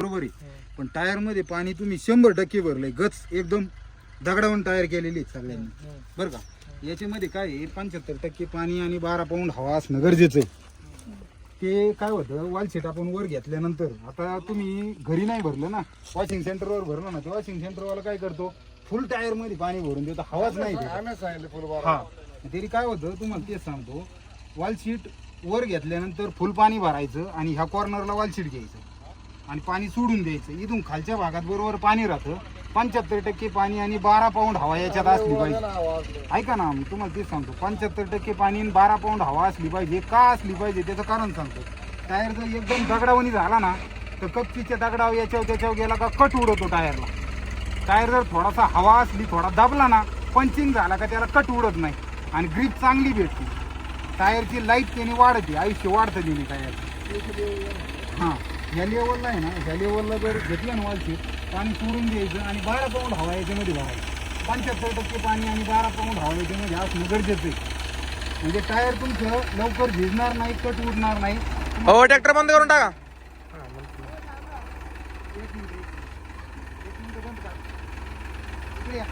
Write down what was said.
बरोबर आहे. पण टायरमध्ये पाणी तुम्ही शंभर टक्के भरलंय. गच एकदम दगडावून टायर केलेली आहेत सगळ्यांनी. बरं का? याच्यामध्ये काय आहे? पंच्याहत्तर टक्के पाणी आणि बारा पाऊंड हवा असणं गरजेचं आहे. ते काय होतं? वालशीट आपण वर घेतल्यानंतर आता तुम्ही घरी नाही भरलं ना वॉशिंग सेंटरवर भरलं ना ते वॉशिंग सेंटरवाला काय करतो? फुल टायरमध्ये पाणी भरून देतो. हवाच नाही देत. आम्ही सांगितलं फुल हा. तरी काय होतं? तुम्हाला तेच सांगतो. वालशीट वर घेतल्यानंतर फुल पाणी भरायचं आणि ह्या कॉर्नरला वालशीट घ्यायचं. आणि पाणी सोडून द्यायचं. इथून खालच्या भागात बरोबर पाणी राहतं. पंच्याहत्तर टक्के पाणी आणि बारा पाऊंड हवा याच्यात असली पाहिजे. ऐका ना मी तुम्हाला तेच सांगतो. पंच्याहत्तर टक्के पाणी आणि बारा पाऊंड हवा असली पाहिजे. का असली पाहिजे त्याचं कारण सांगतो. टायर जर एकदम दगडावणी झाला ना तर कपचीच्या दगडावर याच्यावर त्याच्यावर गेला का कट उडवतो टायरला. टायर जर थोडासा हवा असली थोडा दाबला ना पंचिंग झाला का त्याला कट उडत नाही. आणि ग्रीप चांगली भेटते. टायरची लाइट त्याने वाढते आयुष्य वाढतं त्याने टायर हां. ह्या लेवलला आहे ना ह्या लेवलला जर घेतलं ना वालशीट पाणी सोडून द्यायचं आणि बारा पाऊंड हवा याच्यामध्ये भरायचं पंच्याहत्तर टक्के पाणी आणि बारा पाऊंड हवा याच्यामध्ये असणं गरजेचं आहे. म्हणजे टायर तुमचं लवकर भिजणार नाही कट उडणार नाही. हो ट्रॅक्टर बंद करून टाका. एक मिनिट एक मिनिट बंद करा. इकडे या.